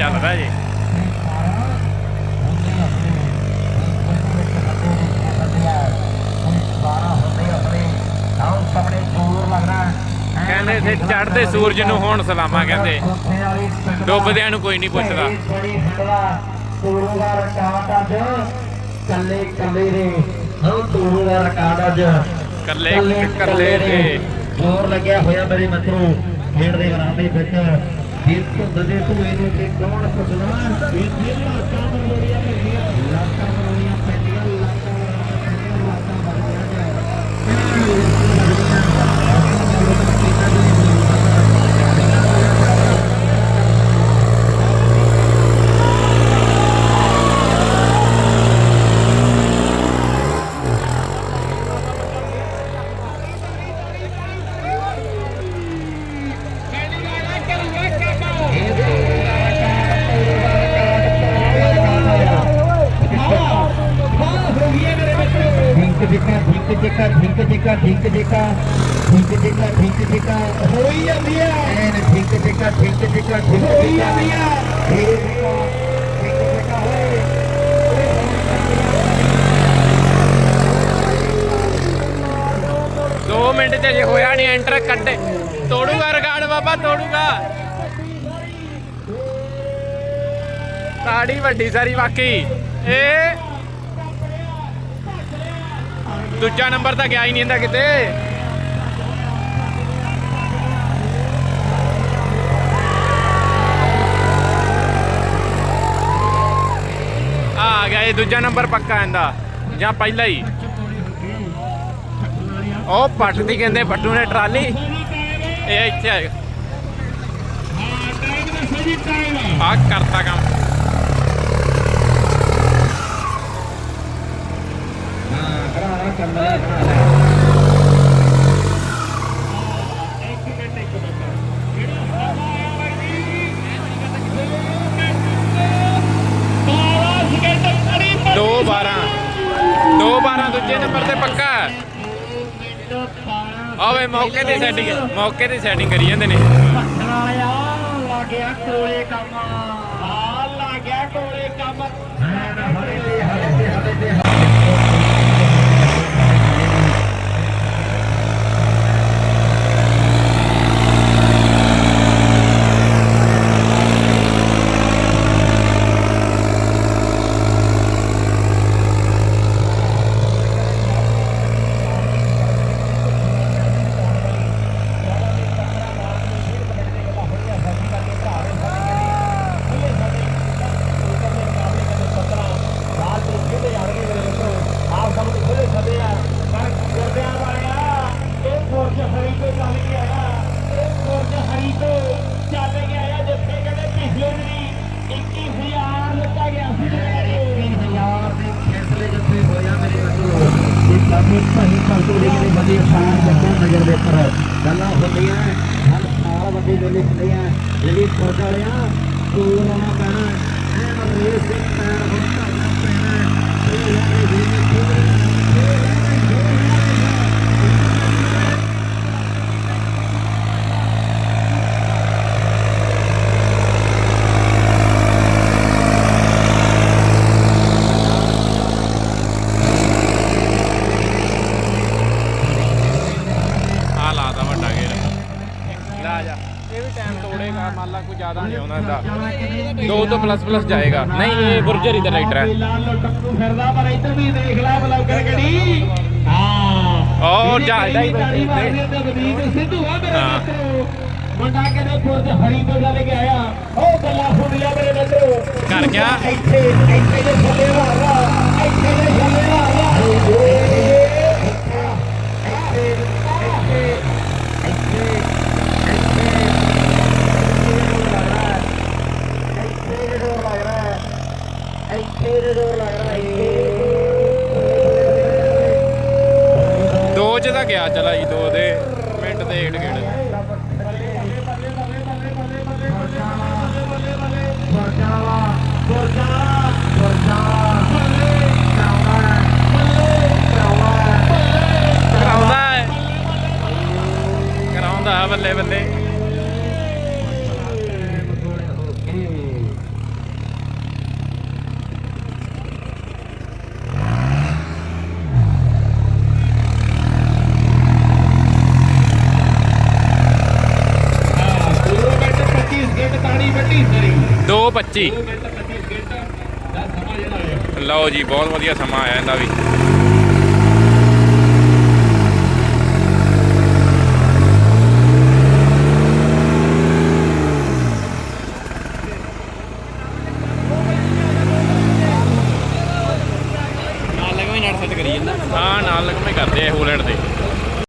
ਚੱਲਦਾ ਜੇ। ਕਹਿੰਦੇ ਇੱਥੇ ਚੜ੍ਹਦੇ ਸੂਰਜ ਨੂੰ ਹੁਣ ਸਲਾਮਾਂ ਕਹਿੰਦੇ। ਡੁੱਬਦਿਆਂ ਨੂੰ ਕੋਈ ਨਹੀਂ ਪੁੱਛਦਾ। ਕੱਲੇ ਕੱਲੇ ਦੇ ਹਾਂ ਤੂਰੂ ਦਾ ਰਿਕਾਰਡ ਅੱਜ ਕੱਲੇ ਕੱਲੇ ਦੇ ਜ਼ੋਰ ਲੱਗਿਆ ਹੋਇਆ ਮੇਰੇ ਮਿੱਤਰੋ, ਖੇਡ ਦੇ ਗਰਾਮੇ ਵਿੱਚ। ਇਹ ਧੁੰਦ ਦੇ ਧੂਏ ਨੂੰ ਤੇ ਕੌਣ ਪੁੱਛਣਾ ਇਹ ਜਿਹੜਾ ਕੰਮ ਲੋੜੀਆਂ ਪੈਂਦੀਆਂ ਲਾਕਾਂ ਜਿੱਕਾ ਢਿੰਕ ਜਿੱਕਾ ਢਿੰਕ ਜਿੱਕਾ ਢਿੰਕ ਜਿੱਕਾ ਹੋਈ ਜਾਂਦੀ ਆ। ਐਨ ਢਿੰਕ ਜਿੱਕਾ ਢਿੰਕ ਜਿੱਕਾ ਢਿੰਕ ਹੋਈ ਜਾਂਦੀ ਆ। ਹੋਏ। ਦੋ ਮਿੰਟ ਚ ਜੇ ਹੋਇਆ ਨਹੀਂ ਐਂਟਰ ਕੱਢੇ। ਤੋੜੂਗਾ ਰਿਕਾਰਡ ਬਾਬਾ ਤੋੜੂਗਾ। ਤਾੜੀ ਵੱਡੀ ਸਾਰੀ ਵਾਕਈ ਇਹ ਦੂਜਾ ਨੰਬਰ ਤਾਂ ਗਿਆ ਹੀ ਨਹੀਂ ਇਹਦਾ ਕਿਤੇ। ਆ ਗਿਆ ਇਹ ਦੂਜਾ ਨੰਬਰ ਪੱਕਾ ਇਹਦਾ ਜਾਂ ਪਹਿਲਾ ਹੀ। ਉਹ ਪੱਟਦੀ ਕਹਿੰਦੇ ਫੱਟੂ ਨੇ ਟਰਾਲੀ। ਇਹ ਇੱਥੇ ਆਏਗਾ ਆ ਕਰਤਾ ਕੰਮ ਹਾਂ ਕਰਾ ਕੰਦਾ ਕਰਾ ਦੋ 12 ਦੋ 12 ਦੂਜੇ ਨੰਬਰ ਤੇ ਪੱਕਾ। ਆਵੇ ਮੌਕੇ ਤੇ ਸੈਟਿੰਗ ਮੌਕੇ ਤੇ ਸੈਟਿੰਗ ਕਰੀ ਜਾਂਦੇ ਨੇ। ਵਾਲਿਆ ਲੱਗਿਆ ਕੋਲੇ ਕੰਮ। ਆ ਲੱਗਿਆ ਕੋਲੇ ਕੰਮ ਹਲੇ ਤੇ ਹਲੇ ਤੇ ਹਲੇ ਤੇ ਬਾਲ ਤਰੀਕੇ ਤੇ ਜਾਣਗੇ ਮੇਰੇ ਮਿੱਤਰੋ ਆਪ ਸਭ ਨੂੰ ਖੁੱਲੇ ਸਦੇ ਆ ਪਰ ਗੁਰਦਿਆਂ ਵਾਲਿਆ ਇਹ ਫੋਰਜ ਹਰੀ ਤੋਂ ਚੱਲ ਕੇ ਆਇਆ ਇਹ ਫੋਰਜ ਹਰੀ ਤੋਂ ਚੱਲ ਕੇ ਆਇਆ ਜਿੱਥੇ ਕਹਿੰਦੇ ਪਿਛਲੇ ਦਿਨੀ 21000 ਲੱਗਾ ਗਿਆ ਸੀ 21000 ਦੇ ਫੈਸਲੇ ਜਿੱਥੇ ਹੋਇਆ ਮੇਰੇ ਮਿੱਤਰੋ ਇਹ ਕਾਫੀ ਸਹੀ ਕੰਟੂ ਦੇ ਜਿਹੜੇ ਬੜੀ ਆਸਾਨ ਜੱਟਾਂ ਨਜ਼ਰ ਦੇ ਗੱਲਾਂ ਹੁੰਦੀਆਂ ਹਰ ਸਾਲ ਵੱਡੇ ਮੇਲੇ ਹੁੰਦੇ ਆ ਜਿਹੜੀ ਫੋਰਜ ਵਾਲਿਆ, ਤੂੰ ਲਾਉਣਾ ਪੈਣਾ। ਐਨ ਰੇਸ ਪੈਰ ਹੁਣ ਧਰਨਾ ਪੈਣਾ ਇਹ ਲੱਗੇ ਜੀ ਆ ਲਾਦਾ ਵੱਡਾ ਗੇੜ ਲਾ ਜਾ ਇਹ ਵੀ ਟਾਈਮ ਤੋੜੇਗਾ ਮੰਨ ਲਾ ਕੋਈ ਜ਼ਿਆਦਾ ਨਹੀਂ ਆਉਂਦਾ ਇਹਦਾ। ਦੋ ਤੋਂ ਪਲੱਸ ਪਲੱਸ ਜਾਏਗਾ। ਨਹੀਂ ਇਹ ਗੁਰਜਰੀ ਦਾ ਰਾਈਡਰ ਹੈ। ਲਾਲ ਟੱਕੂ ਫਿਰਦਾ ਪਰ ਇੱਧਰ ਵੀ ਦੇਖ ਲੈ ਬਲੌਗਰ ਗੜੀ ਹਾਂ। ਉਹ ਜਾ-। ਤੇ ਵਧੀਕ ਸਿੱਧੂ ਆ ਮੇਰੇ। ਮਿੱਤਰੋ। ਮੁੰਡਾ ਕਹਿੰਦੇ ਫੁਰਜ ਹਰੀ ਤੋਂ ਚੱਲ ਕੇ ਆਇਆ। ਉਹ ਗੱਲਾਂ ਸੁਣੀਆਂ ਮੇਰੇ ਮਿੱਤਰੋ। ਕਰ ਗਿਆ? ਇੱਥੇ ਇੱਥੇ ਦੇ ਥੱਲੇ ਵਾਲਾ ਇੱਥੇ ਦੇ ਥੱਲੇ ਵਾਲਾ ਇੱਥੇ ਇੱਥੇ ਇੱਥੇ ਇੱਥੇ ਜ਼ੋਰ ਲੱਗ ਰਿਹਾ ਹੈ ਇੱਥੇ ਜ਼ੋਰ ਲੱਗ ਰਿਹਾ ਹੈ ਦੋ ਚ ਤਾਂ ਗਿਆ ਚਲਾ ਜੀ, ਦੋ ਦੇ। ਮਿੰਟ ਦੇ ਏਟ ਗੇੜ। ਕਰਾਉਂਦਾ ਕਰਾਉਂਦਾ ਹੈ ਬੱਲੇ ਬੱਲੇ। 2:25 ਲਓ ਜੀ ਬਹੁਤ ਵਧੀਆ ਸਮਾਂ ਆਇਆ ਇਹਦਾ ਵੀ।